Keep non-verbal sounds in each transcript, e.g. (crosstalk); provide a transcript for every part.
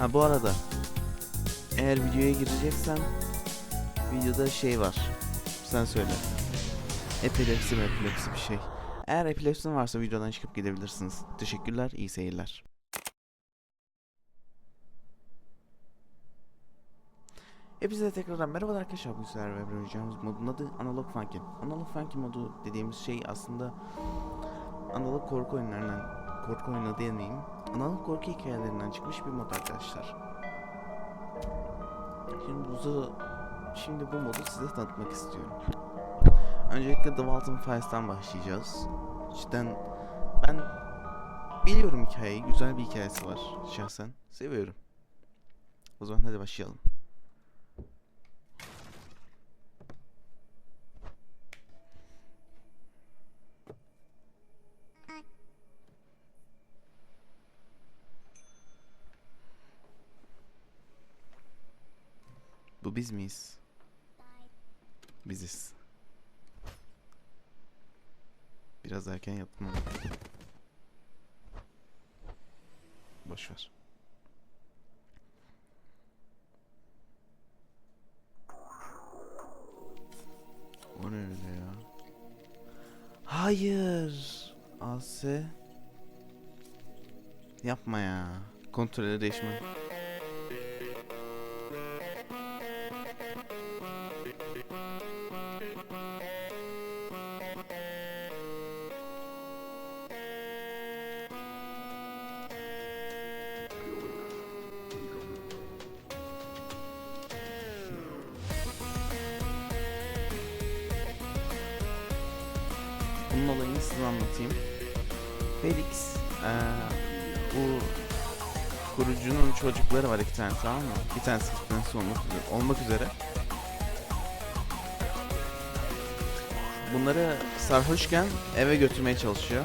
Ha bu arada eğer videoya gireceksen videoda şey var. Sen söyle. Epilepsi mi epilepsi bir şey. Eğer epilepsin varsa videodan çıkıp gidebilirsiniz. Teşekkürler, iyi seyirler. Hepinize tekrardan merhaba arkadaşlar. Bu sizlerle beraber oynayacağımız modun adı Analog Funky. Analog Funky modu dediğimiz şey aslında analog korku oyunlarından, korku oyunu demeyeyim, analog korku hikayelerinden çıkmış bir mod arkadaşlar. Şimdi bu, şimdi bu modu size tanıtmak istiyorum. Öncelikle The Walton Files'tan başlayacağız. Cidden ben biliyorum hikayeyi, güzel bir hikayesi var şahsen. Seviyorum. O zaman hadi başlayalım. Bu biz miyiz? Biziz. Biraz erken yattım ama. Boş ver. O ne öyle ya? Hayır. AS. Yapma ya. Kontrolü değişme. Anlatayım. Felix, eee, bu kurucunun çocukları var iki tane tamam mı? Bir tanesi iki tanesi olmak üzere. Olmak üzere. Bunları sarhoşken eve götürmeye çalışıyor.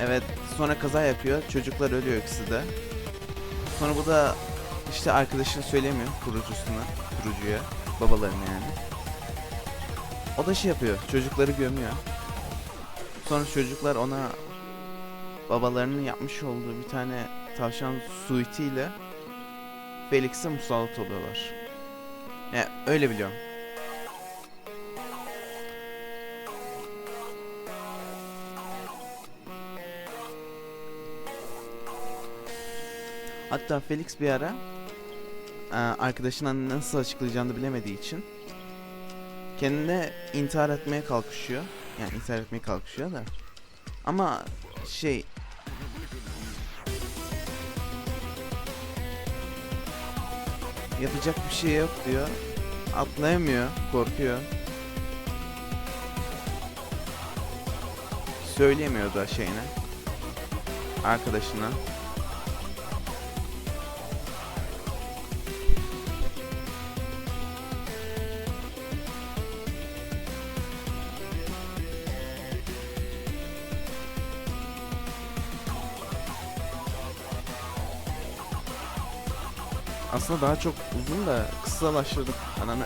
Evet, sonra kaza yapıyor. Çocuklar ölüyor ikisi de. Sonra bu da işte arkadaşını söylemiyor kurucusuna, kurucuya, babalarına yani. O da şey yapıyor, çocukları gömüyor. Sonra çocuklar ona babalarının yapmış olduğu bir tane tavşan suitiyle Felix'e musallat oluyorlar. Ya öyle biliyorum. Hatta Felix bir ara e, arkadaşına nasıl açıklayacağını bilemediği için kendine intihar etmeye kalkışıyor. Yani intihar etmeye kalkışıyor da. Ama şey yapacak bir şey yok diyor. Atlayamıyor, korkuyor. Söyleyemiyor da şeyine. Arkadaşına. Aslında daha çok uzun da kısalaştırdık. Ananı.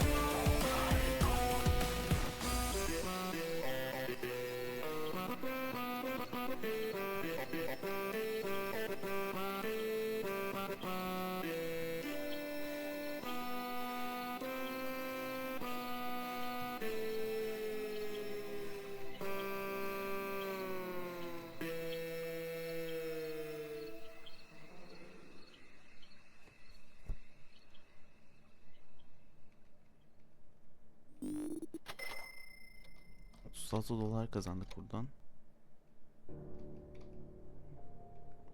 Salsa dolar kazandık buradan.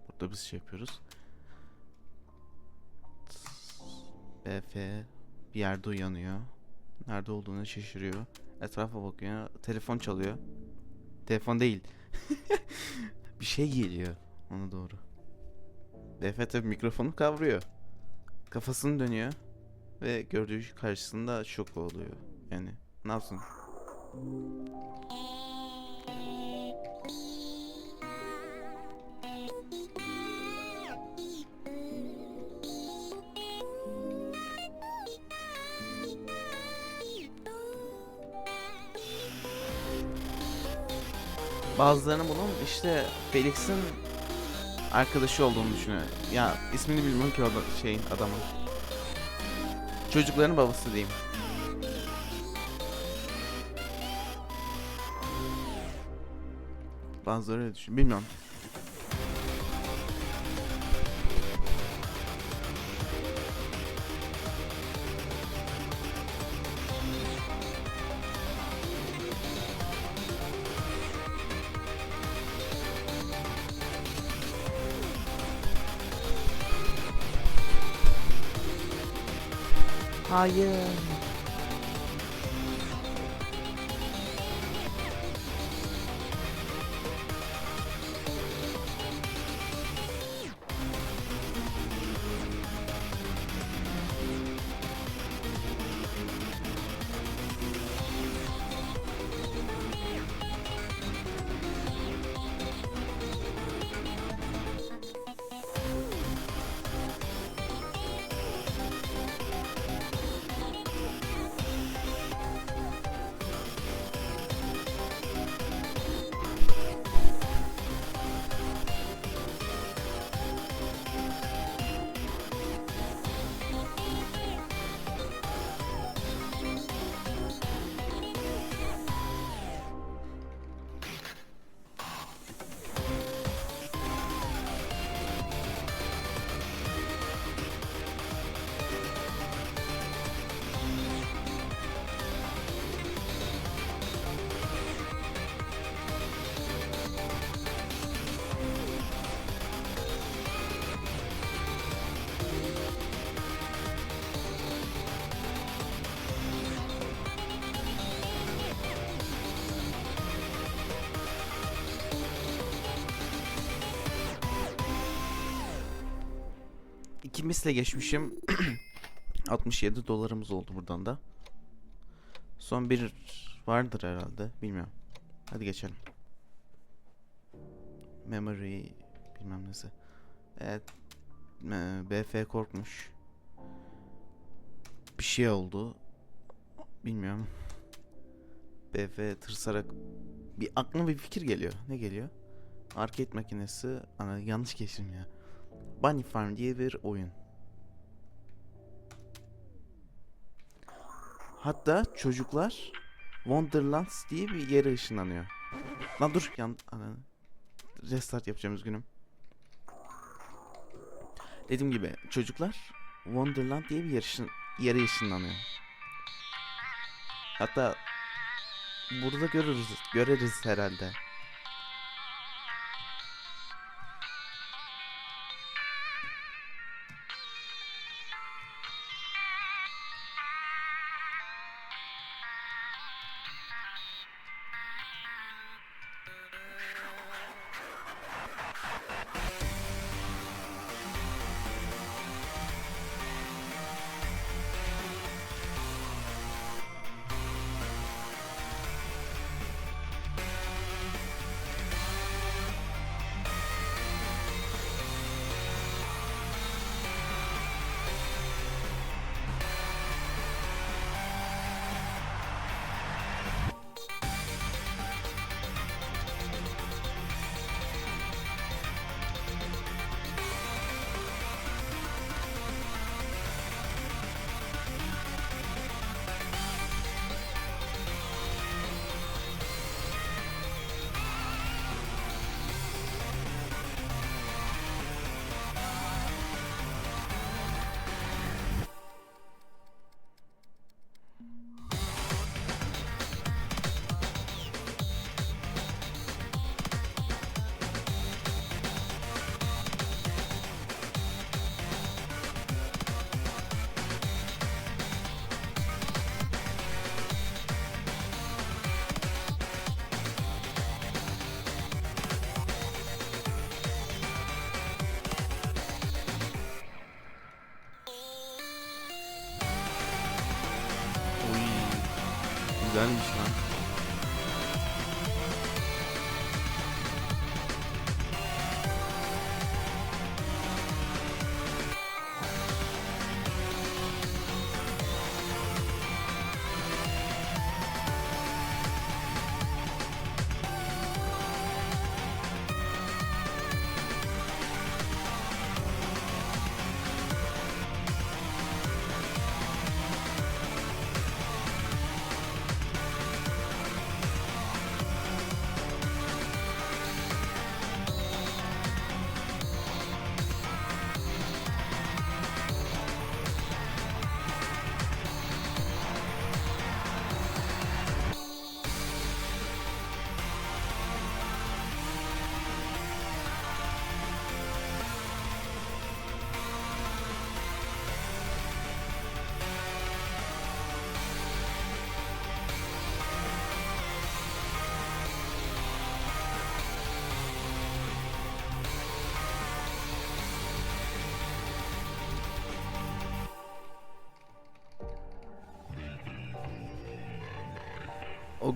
Burada biz şey yapıyoruz. BF bir yerde uyanıyor. Nerede olduğunu şaşırıyor. Etrafa bakıyor. Telefon çalıyor. Telefon değil. (laughs) bir şey geliyor. Ona doğru. BF tabi mikrofonu kavruyor. Kafasını dönüyor. Ve gördüğü karşısında şok oluyor. Yani ne yapsın? Bazılarını bunun işte Felix'in arkadaşı olduğunu düşünüyor. Ya ismini bilmiyorum ki o da- şeyin adamın. Çocukların babası diyeyim. Bazıları öyle düşünüyor. Bilmiyorum. Hayır. İki misle geçmişim. (clears throat) 67 dolarımız oldu buradan da. Son bir vardır herhalde. Bilmiyorum. Hadi geçelim. Memory bilmem nesi. Evet. BF korkmuş. Bir şey oldu. Bilmiyorum. BF tırsarak bir aklıma bir fikir geliyor. Ne geliyor? Arcade makinesi. Ana yanlış geçtim ya. Bunny Farm diye bir oyun. Hatta çocuklar Wonderlands diye bir yere ışınlanıyor. Lan dur yan. Restart yapacağım üzgünüm. Dediğim gibi çocuklar Wonderland diye bir yer ışın, yere ışınlanıyor. Hatta burada görürüz, göreriz herhalde. Güzelmiş lan.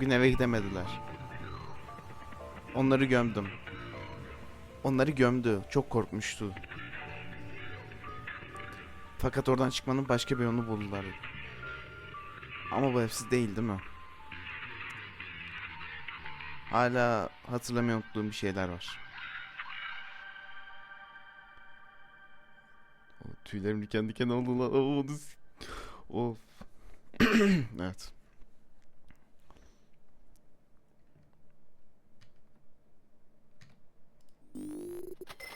O gün eve gidemediler. Onları gömdüm. Onları gömdü. Çok korkmuştu. Fakat oradan çıkmanın başka bir yolunu buldular. Ama bu hepsi değil değil mi? Hala hatırlamayı unuttuğum bir şeyler var. O, tüylerim diken diken oldu lan. Of. evet.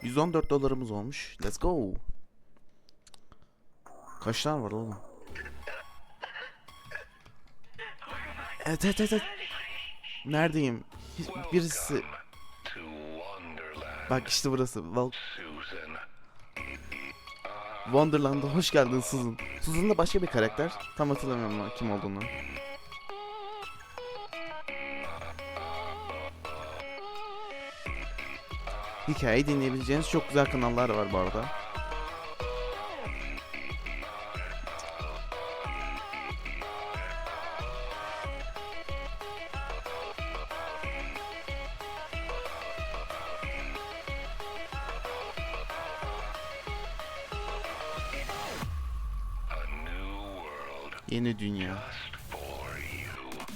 ...114 dolarımız olmuş. Let's go. Kaç tane var oğlum? Evet evet evet. Neredeyim? Birisi... Bak işte burası. Val-. Wonderland'a hoş geldin Susan. Susan da başka bir karakter. Tam hatırlamıyorum kim olduğunu. Hikayeyi dinleyebileceğiniz çok güzel kanallar var bu arada. Yeni dünya.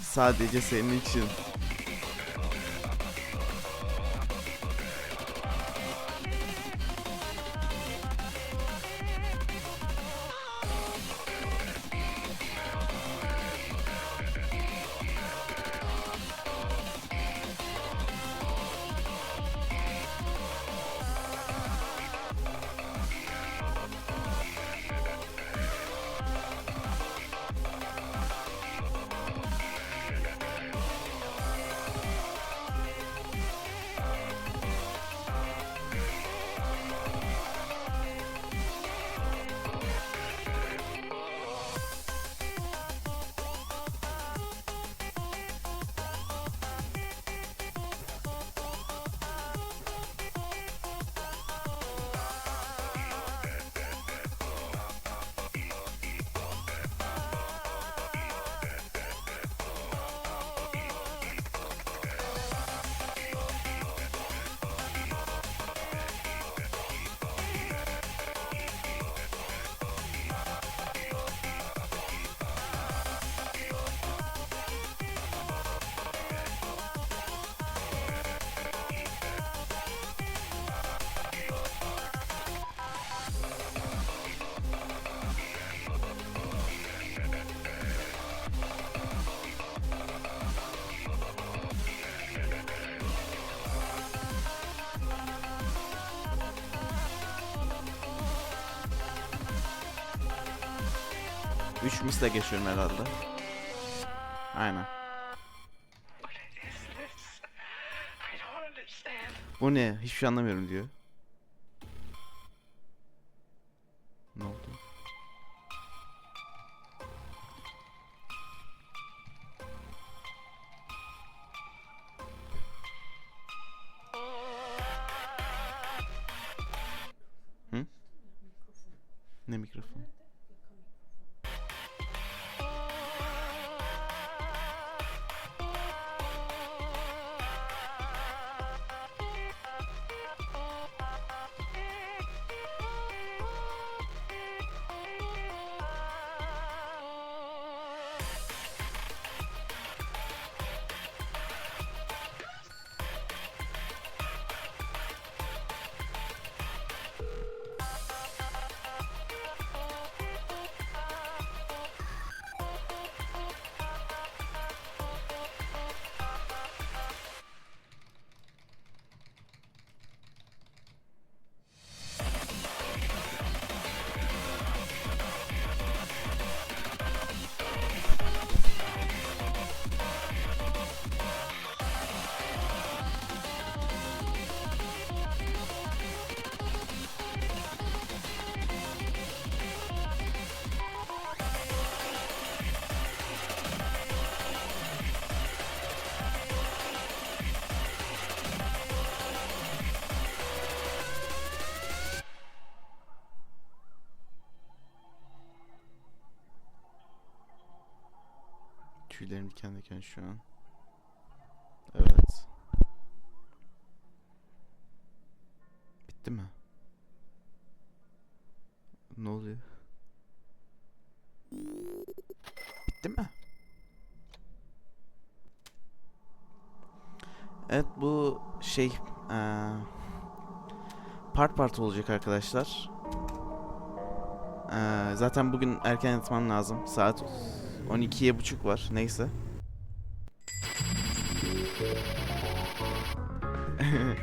Sadece senin için. Üç misle geçiyorum herhalde. Aynen. Bu ne? Hiçbir şey anlamıyorum diyor. Ne oldu? Hı? Ne mikrofon? Tüylerim diken diken şu an. Evet. Bitti mi? Ne oluyor? Bitti mi? Evet bu şey ee, part part olacak arkadaşlar. Ee, zaten bugün erken yatmam lazım. Saat 12'ye buçuk var. Neyse. (laughs)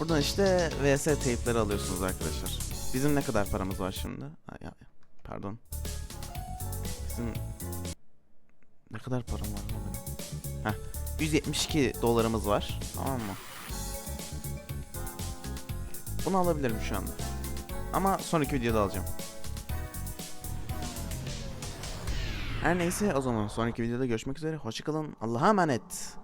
Buradan işte VS teypleri alıyorsunuz arkadaşlar. Bizim ne kadar paramız var şimdi? Ay, ay, pardon. Bizim ne kadar param var? Heh, 172 dolarımız var. Tamam mı? Bunu alabilirim şu anda. Ama sonraki videoda alacağım. Her neyse o zaman sonraki videoda görüşmek üzere. Hoşçakalın. Allah'a emanet.